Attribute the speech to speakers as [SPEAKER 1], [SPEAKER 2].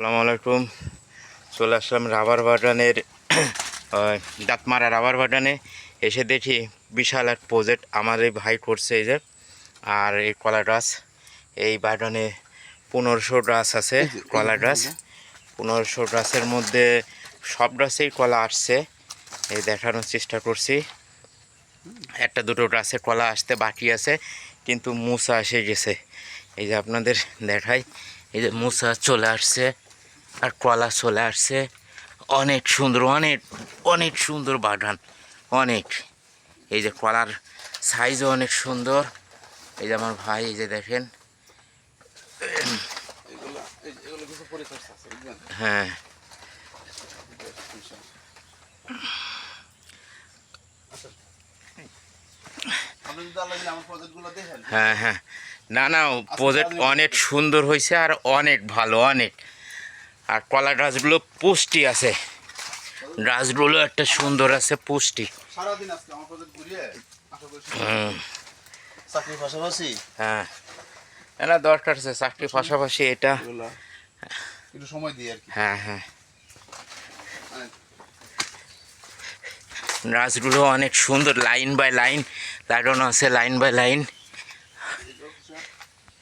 [SPEAKER 1] সালামু আলাইকুম চলে আসলাম রাবার বাগানের দাঁতমারা রাবার বাগানে। এসে দেখি বিশাল এক প্রজেক্ট আমার এই ভাই করছে এই যে আর এই কলা গাছ। এই বাগানে পনেরোশো গাছ আছে কলা গাছ। পনেরোশো গাছের মধ্যে সব গাছেই কলা আসছে। এই দেখানোর চেষ্টা করছি। একটা দুটো গাছে কলা আসতে বাকি আছে কিন্তু মুসা এসে গেছে। এই যে আপনাদের দেখাই এই যে মুসা চলে আসছে। আর কলা চলে আসছে। অনেক সুন্দর, অনেক অনেক সুন্দর বাগান, অনেক। এই যে কলার সাইজও অনেক সুন্দর। এই যে আমার ভাই, এই যে দেখেন। হ্যাঁ। হ্যাঁ হ্যাঁ। না না প্রজেক্ট অনেক সুন্দর হয়েছে আর অনেক ভালো, অনেক। আর কলা গাছগুলো পুষ্টি আছে। গাছগুলো একটা সুন্দর আছে পুষ্টি। হ্যাঁ। না দরকার আছে চাকরির পাশাপাশি এটা।
[SPEAKER 2] একটু সময় দিই আর কি।
[SPEAKER 1] হ্যাঁ হ্যাঁ।
[SPEAKER 2] মানে
[SPEAKER 1] গাছগুলো অনেক সুন্দর লাইন বাই লাইন লাগানো আছে লাইন বাই লাইন।